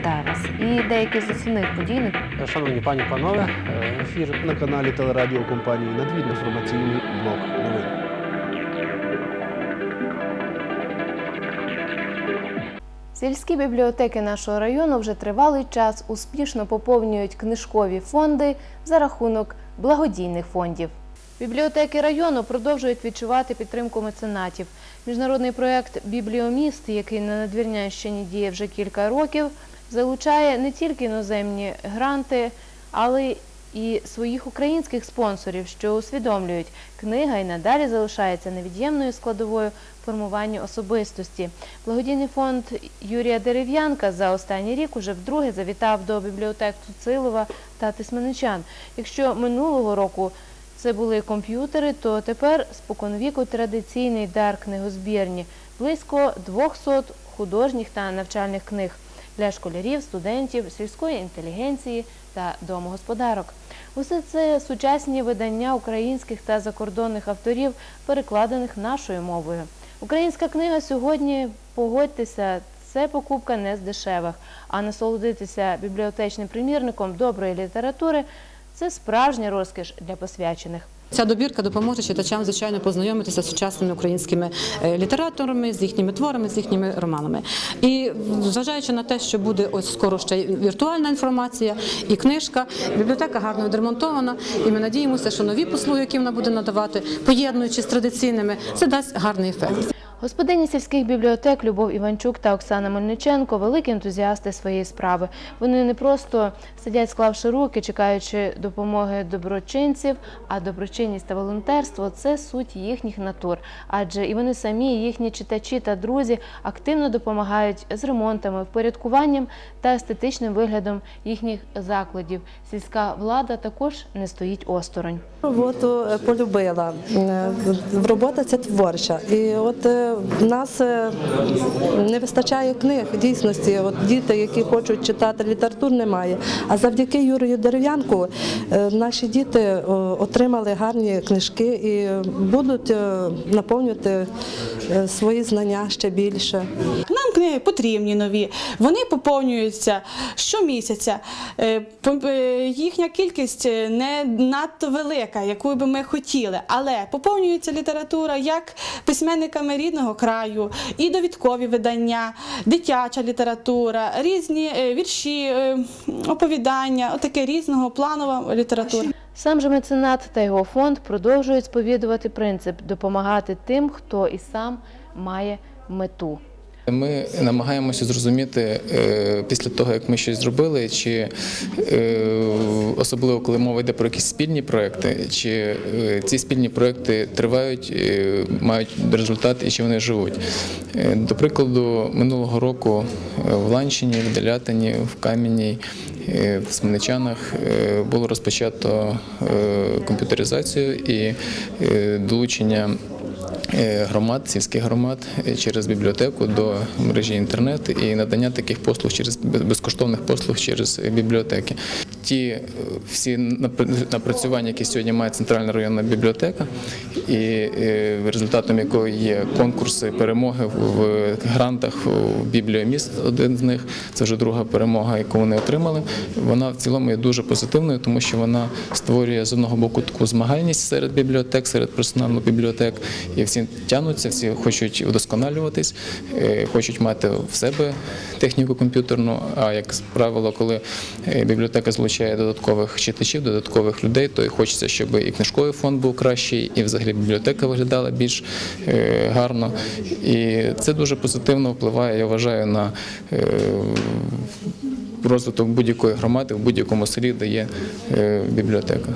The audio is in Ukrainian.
Вітаю вас. І деякі з основних подій Шановні пані панове, е, ефір на каналі телерадіокомпанії Надвід інформаційний блок новин. Сільські бібліотеки нашого району вже тривалий час успішно поповнюють книжкові фонди за рахунок благодійних фондів. Бібліотеки району продовжують відчувати підтримку меценатів. Міжнародний проєкт Бібліоміст, який на Надвірнянщині діє вже кілька років, залучає не тільки іноземні гранти, але і своїх українських спонсорів, що усвідомлюють, книга і надалі залишається невід'ємною складовою формування особистості. Благодійний фонд Юрія Дерев'янка за останній рік уже вдруге завітав до бібліотек Цуцилова та Тисменичан. Якщо минулого року це були комп'ютери, то тепер споконвіку традиційний дар книгозбірні близько 200 художніх та навчальних книг для школярів, студентів, сільської інтелігенції та домогосподарок. Усе це сучасні видання українських та закордонних авторів, перекладених нашою мовою. Українська книга сьогодні, погодьтеся, це покупка не з дешевих, а насолодитися бібліотечним примірником доброї літератури це справжня розкіш для посвячених. Ця добірка допоможе читачам, звичайно, познайомитися з сучасними українськими е, літераторами, з їхніми творами, з їхніми романами. І зважаючи на те, що буде ось скоро ще віртуальна інформація і книжка, бібліотека гарно відремонтована, і ми надіємося, що нові послуги, які вона буде надавати, поєднуючи з традиційними, це дасть гарний ефект. Господині сільських бібліотек Любов Іванчук та Оксана Мельниченко великі ентузіасти своєї справи. Вони не просто сидять, склавши руки, чекаючи допомоги доброчинців, а доброчинність та волонтерство це суть їхніх натур. Адже і вони самі, і їхні читачі та друзі активно допомагають з ремонтами, впорядкуванням та естетичним виглядом їхніх закладів. Сільська влада також не стоїть осторонь. Роботу е, полюбила. Е, Робота це творча. І от е, в нас е, не вистачає книг дійсності. От діти, які хочуть читати літературу, немає. А завдяки Юрію Дерев'янку е, наші діти е, отримали гарні книжки і будуть наповнювати свої знання ще більше. Нам книги потрібні нові. Вони поповнюються щомісяця. Е, е, Їхня кількість е, не надто велика, яку би ми хотіли, але поповнюється література як письменниками рідного краю, і довідкові видання, дитяча література, різні вірші, оповідання, отаке різного планова література. Сам же меценат та його фонд продовжують сповідувати принцип допомагати тим, хто і сам має мету. Ми намагаємося зрозуміти е, після того, як ми щось зробили, чи е, особливо коли мова йде про якісь спільні проекти, чи е, ці спільні проекти тривають, мають результат і чи вони живуть. До прикладу, минулого року в Ланчині, в Делятині, в Кам'яній, в Смельничанах е, було розпочато комп'ютеризацію і долучення громад, сільських громад е, через бібліотеку до мережі інтернет і надання таких послуг через безкоштовних послуг через бібліотеки. Ті е, всі напрацювання, які сьогодні має центральна районна бібліотека, і результатом якої є конкурси, перемоги в- грантах у бібліоміст. Один з них це вже друга перемога, яку вони отримали. Вона в цілому є дуже позитивною, тому що вона створює з одного боку таку змагальність серед бібліотек, серед персоналу бібліотек, і всі тягнуться, всі хочуть удосконалюватись, е, хочуть мати в себе техніку комп'ютерну. А як правило, коли е, бібліотека залучає додаткових читачів, додаткових людей, то і хочеться, щоб і книжковий фонд був кращий, і взагалі бібліотека виглядала більш е, гарно. І це дуже позитивно впливає, я вважаю, на е, розвиток будь-якої громади в будь-якому селі, де є е, бібліотека.